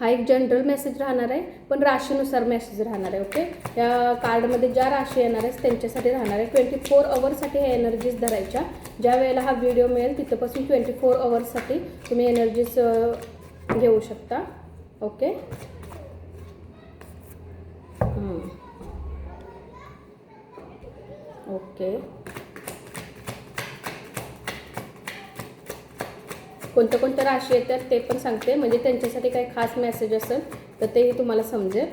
हा एक general message राहणार आहे पण राशीनुसार मेसेज राहणार आहे ओके या कार्डमध्ये ज्या राशी येणार आहेत त्यांच्यासाठी राहणार आहे ट्वेंटी फोर अवर्ससाठी ह्या एनर्जीज धरायच्या. ज्या वेळेला हा व्हिडिओ मिळेल तिथंपासून ट्वेंटी फोर अवर्ससाठी तुम्ही एनर्जीज घेऊ शकता ओके ओके कोणत्या कोणत्या राशी येतात ते पण सांगते. म्हणजे त्यांच्यासाठी काही खास मेसेज असेल तर तेही तुम्हाला समजेल.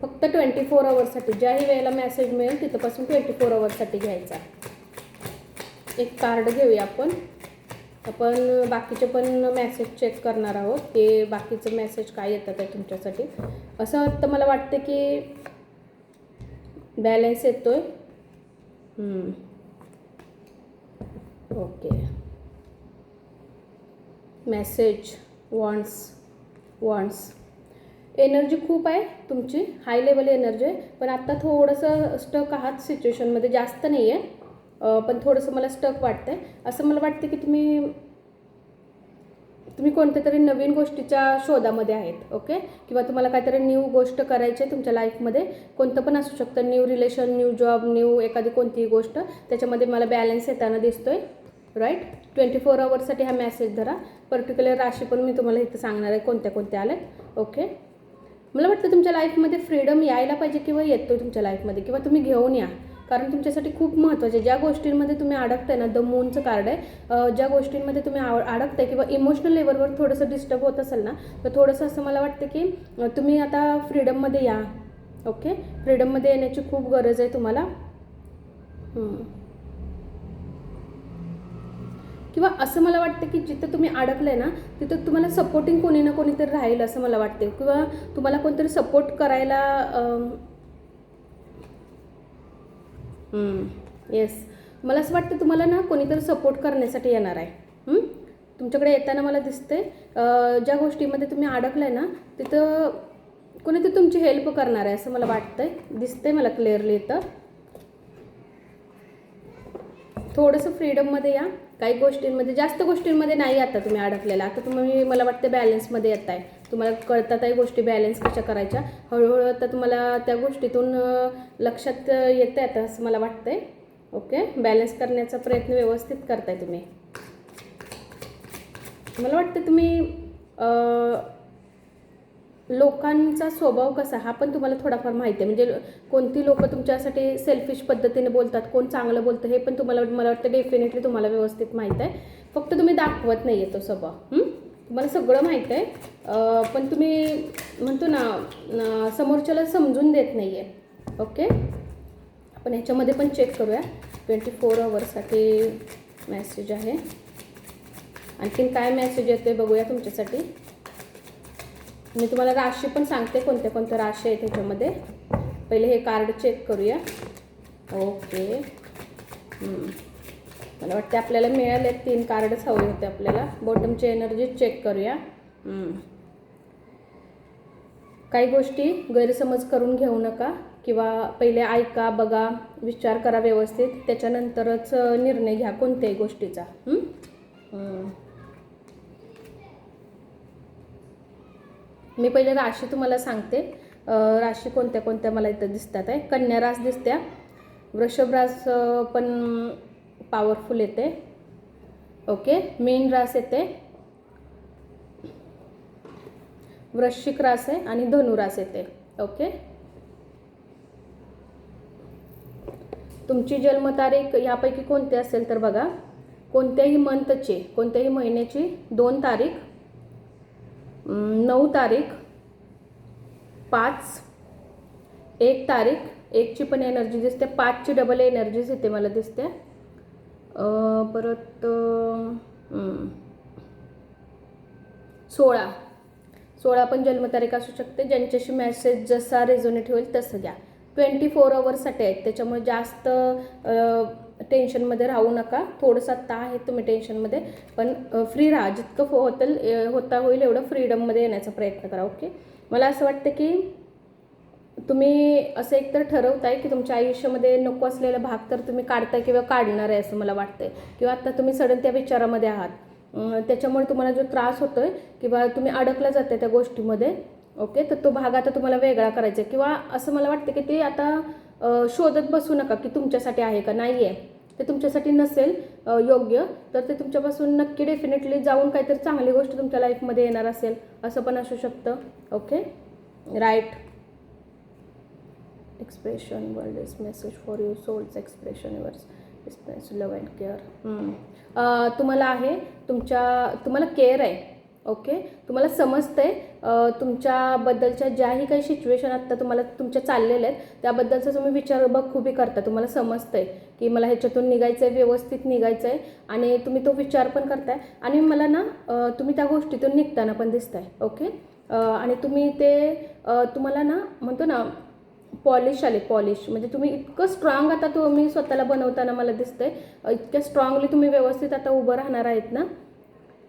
फक्त ट्वेंटी फोर अवर्ससाठी ज्याही वेळेला मेसेज मिळेल तिथंपासून ट्वेंटी फोर अवर्ससाठी घ्यायचा. एक कार्ड घेऊया आपण. आपण बाकीचे पण मेसेज चेक करणार आहोत की बाकीचं मेसेज काय येतात आहे तुमच्यासाठी. असं तर मला वाटतं की बॅलन्स येतो आहे okay. Message wants wants energy खूप आहे तुमची. हाय लेवल एनर्जी आहे. पण आत्ता थोडंसं स्टक आहात सिच्युएशनमध्ये जास्त नाही आहे. पण थोडंसं मला स्टक वाटतं आहे असं मला वाटतं की तुम्ही तुम्ही कोणत्या तरी नवीन गोष्टीच्या शोधामध्ये आहेत ओके किंवा तुम्हाला काहीतरी न्यू गोष्ट करायची आहे तुमच्या लाईफमध्ये कोणतं पण असू शकतं. New relation new job new एखादी कोणतीही गोष्ट. त्याच्यामध्ये मला बॅलन्स येताना दिसतो आहे राईट ट्वेंटी फोर आवर्ससाठी हा मॅसेज धरा. पर्टिक्युलर राशी पण मी तुम्हाला इथं सांगणार आहे कोणत्या कोणत्या आल्यात. ओके मला वाटतं तुमच्या लाईफमध्ये फ्रीडम यायला पाहिजे किंवा येतो तुमच्या लाईफमध्ये किंवा तुम्ही घेऊन या. कारण तुमच्यासाठी खूप महत्त्वाचे ज्या गोष्टींमध्ये तुम्ही अडकताय ना द मूनचं कार्ड आहे ज्या गोष्टींमध्ये तुम्ही आव अडकताय किंवा इमोशनल लेवलवर थोडंसं डिस्टर्ब होत असेल ना तर थोडंसं असं मला वाटतं की तुम्ही आता फ्रीडममध्ये या. ओके फ्रीडममध्ये येण्याची खूप गरज आहे तुम्हाला. किंवा असं मला वाटतं की जिथं तुम्ही अडकले ना तिथं तुम्हाला सपोर्टिंग कोणी ना कोणीतरी राहील असं मला वाटते किंवा तुम्हाला कोणतरी सपोर्ट करायला येस मला असं वाटतं तुम्हाला ना कोणीतरी सपोर्ट करण्यासाठी येणार आहे. तुमच्याकडे येताना मला दिसते ज्या गोष्टीमध्ये तुम्ही अडकलाय ना तिथं कोणीतरी तुमची हेल्प करणार आहे असं मला वाटतंय. दिसतंय मला क्लिअरली इथं. थोडंसं फ्रीडममध्ये या. काही गोष्टींमध्ये जास्त गोष्टींमध्ये नाही आता तुम्ही अडकलेला. आता तुम्ही मला वाटतं बॅलन्समध्ये येत आहे. तुम्हाला कळतात आहे गोष्टी बॅलन्स कशा करायच्या. हळूहळू आता तुम्हाला त्या गोष्टीतून लक्षात येतं आता असं मला वाटतंय. ओके बॅलन्स करण्याचा प्रयत्न व्यवस्थित करताय तुम्ही. मला वाटतं तुम्ही लोकांचा स्वभाव कसा? हा पण तुम्हाला थोडाफार माहिती आहे. म्हणजे कोणती लोक तुमच्यासाठी सेल्फिश पद्धतीने बोलतात कोण चांगलं बोलतं हे पण तुम्हाला मला वाटतं डेफिनेटली तुम्हाला व्यवस्थित माहीत आहे. फक्त तुम्ही दाखवत नाही आहे तो स्वभाव. तुम्हाला सगळं माहीत आहे. पण तुम्ही म्हणतो ना समोरच्याला समजून देत नाही आहे ओके? आपण ह्याच्यामध्ये पण चेक करूया. ट्वेंटी फोर आवर्ससाठी मेसेज आहे. आणखीन काय मेसेज आहे बघूया तुमच्यासाठी. मी तुम्हाला राशी पण सांगते कोणत्या कोणत्या राशी आहेत ह्याच्यामध्ये. पहिले हे कार्ड चेक करूया. ओके. मला वाटते आपल्याला मिळाले तीन कार्डच हवे होते आपल्याला. बॉटमची एनर्जी चेक करूया. काही गोष्टी गैरसमज करून घेऊ नका किंवा पहिले ऐका बघा विचार करा व्यवस्थित. त्याच्यानंतरच निर्णय घ्या कोणत्याही गोष्टीचा. मी पहिले राशी तुम्हाला सांगते. राशी कोणत्या कोणत्या मला इथं दिसतात आहे. कन्या रास दिसत्या. वृषभरास पण पॉवरफुल येते. ओके मेन रास येते. वृश्चिक रास आहे आणि धनुरास येते. ओके. तुमची जन्मतारीख यापैकी कोणती असेल तर बघा. कोणत्याही मंथची कोणत्याही महिन्याची दोन तारीख. नऊ तारीख पाच एक तारीख एकची पण एनर्जी दिसते पाचची डबल एनर्जीज येते मला दिसते. परत सोळा. सोळा पण जन्मतारीख असू शकते ज्यांच्याशी मॅसेज जसा रेझोनेट होईल तसं घ्या. ट्वेंटी फोर अवर्ससाठी आहेत. त्याच्यामुळे जास्त टेन्शनमध्ये राहू नका. थोडंसं आत्ता आहे तुम्ही टेन्शनमध्ये पण फ्री राहा. जितकं होतल होता होईल एवढं फ्रीडममध्ये येण्याचा प्रयत्न करा ओके मला असं वाटतं की तुम्ही असं एकतर ठरवताय की तुमच्या आयुष्यामध्ये नको असलेला भाग तर तुम्ही काढताय किंवा काढणार आहे असं मला वाटतंय. किंवा आता तुम्ही सडन त्या विचारामध्ये आहात. त्याच्यामुळे तुम्हाला जो त्रास होतोय किंवा तुम्ही अडकला जाते त्या गोष्टीमध्ये ओके? तर तो भाग आता तुम्हाला वेगळा करायचा आहे. किंवा असं मला वाटतं की ते आता शोधत बसू नका की तुमच्यासाठी आहे का? नाही आहे ते तुमच्यासाठी नसेल योग्य. तर ते तुमच्यापासून नक्की डेफिनेटली जाऊन काहीतरी चांगली गोष्ट तुमच्या लाईफमध्ये येणार असेल असं पण असू शकतं. Okay? Right expression world is message for you souls expression yours express love and care तुम्हाला आहे तुमच्या तुम्हाला केअर आहे. ओके तुम्हाला समजतं आहे तुमच्याबद्दलच्या ज्याही काही सिच्युएशन आत्ता तुम्हाला तुमच्या चाललेल्या आहेत त्याबद्दलचा तुम्ही विचार बखुबी करता. तुम्हाला समजतं आहे की मला ह्याच्यातून निघायचं आहे व्यवस्थित निघायचं आहे आणि तुम्ही तो विचार पण करताय. आणि मला ना तुम्ही त्या गोष्टीतून निघताना पण दिसताय. ओके आणि तुम्ही ते तुम्हाला ना म्हणतो ना पॉलिश आले पॉलिश म्हणजे तुम्ही इतकं स्ट्रॉंग आता तुम्ही स्वतःला बनवताना मला दिसतंय. इतक्या स्ट्रॉंगली तुम्ही व्यवस्थित आता उभं राहणार आहेत ना?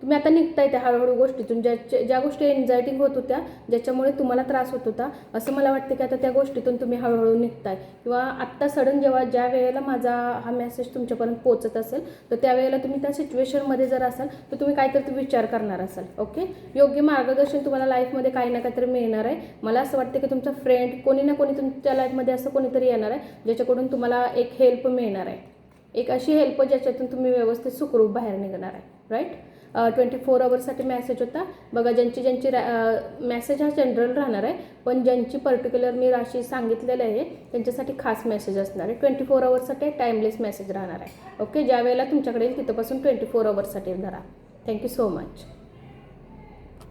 तुम्ही आता निघताय त्या हळूहळू गोष्टीतून ज्या ज्या गोष्टी एन्झायटी होत होत्या ज्याच्यामुळे तुम्हाला त्रास होत होता असं मला वाटतं की आता त्या गोष्टीतून तुम्ही हळूहळू निघताय. किंवा आत्ता सडन जेव्हा ज्या वेळेला माझा हा मेसेज तुमच्यापर्यंत पोहोचत असेल तर त्यावेळेला तुम्ही त्या सिच्युएशनमध्ये जर असाल तर तुम्ही काहीतरी विचार करणार असाल ओके योग्य मार्गदर्शन तुम्हाला लाईफमध्ये काही ना काहीतरी मिळणार आहे. मला असं वाटतं की तुमचा फ्रेंड कोणी ना कोणी तुमच्या लाईफमध्ये असं कोणीतरी येणार आहे ज्याच्याकडून तुम्हाला एक हेल्प मिळणार आहे. एक अशी हेल्प ज्याच्यातून तुम्ही व्यवस्थित सुखरूप बाहेर निघणार आहे राईट ट्वेंटी फोर अवर्ससाठी मॅसेज होता. बघा ज्यांची ज्यांची मेसेज हा जनरल राहणार आहे पण ज्यांची पर्टिक्युलर मी राशी सांगितलेलं आहे त्यांच्यासाठी खास मेसेज असणार आहे. ट्वेंटी फोर अवर्ससाठी टाईमलेस मेसेज राहणार आहे. ओके ज्या वेळेला तुमच्याकडे येईल तिथंपासून ट्वेंटी फोर अवर्ससाठी धरा थँक्यू सो मच